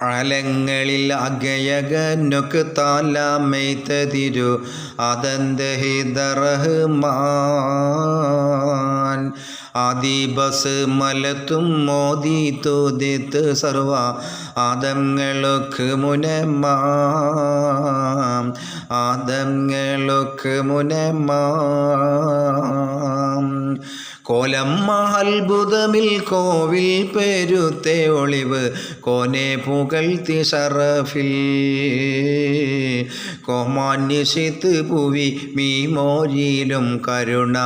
അലങ്ങളിൽ അഗയകനൊക്ക് താലാമൈത്തതിരു അതന്തഹിതറഹ്മാൻ ആദിബസ് മലത്തും മോദി തോതിത്ത് സർവ ആദങ്ങളൊക്ക് മുനമാം ആദങ്ങളൊക്ക് മുനമാം കോലം അത്ഭുതമിൽ കോവിൽ പെരുത്തെ ഒളിവ് കോനെ പുകഴ്ത്തി ഷറഫിൽ കോമാന്യസിത്ത് പുവി മീമോരിയിലും കരുണ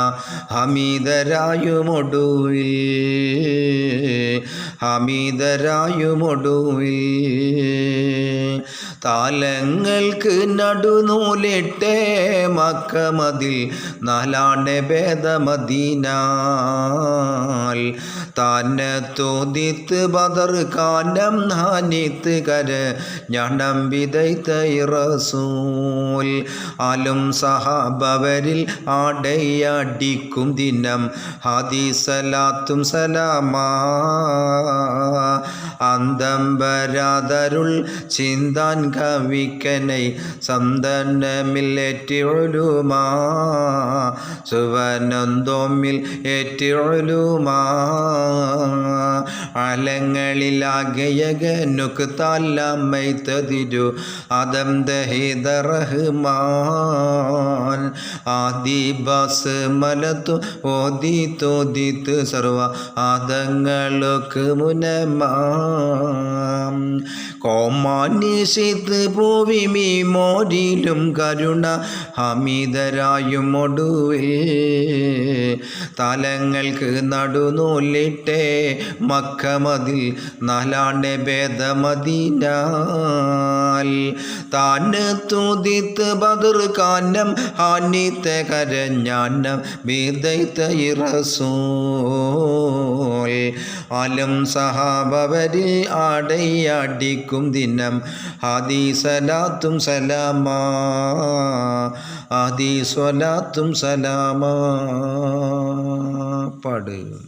ഹമീദരായുമൊടുവിൽ. ഹമീദരായുമൊടുവിൽ. താലങ്ങൾക്ക് നടുനൂലിട്ടേ മക്കമതിൽ നാലാണ്ട് ഭേദമതിനാൽ താനെ തോതിത്ത് ബദർ കാനം നാനിത്ത് കര ഞണം വിതൈത്ത ഇറസൂൽ. ആലും സഹാബവരിൽ ആടയടിക്കും ദിനം ഹദീസലാത്തും സലാമാ. അന്തം വരാതരുൾ ചിന്താൻ കവിക്കനെ സന്തനമില്ലേറ്റിയൊഴുമാ സുവനന്തോമിൽ ഏറ്റിയൊഴുമാ അലങ്ങളിലാകയകനുക്ക് താല്ലമ്മൈത്തതിരു അതം ദഹിത റഹ്മാൻ ആദിബാസ് മലത്തു ഓതി തോതിത്ത് സർവ ആദങ്ങൾക്ക് മുനമാം. കോമാനിഷിത്ത് പൂവിമി മോരിലും കരുണ ഹമിതരായും ഒടുവിൽ. തലങ്ങൾക്ക് നടുനൂലിട്ടേ മക്കമതിൽ നാലാണ്ട് ഭേദമതിനാൽ. താൻ തുതിത്ത് ബദർ കാനം ഹാനിത്ത കരഞ്ഞാനം ബീദൈത്ത ഇറസൂൽ. ആലും സഹാബവരിൽ ആടയടിക്കും ദിനം. ഹദീസലാത്തും സലാമാ. ഹദീസ്വലാത്തും സലാമാ. പാട്.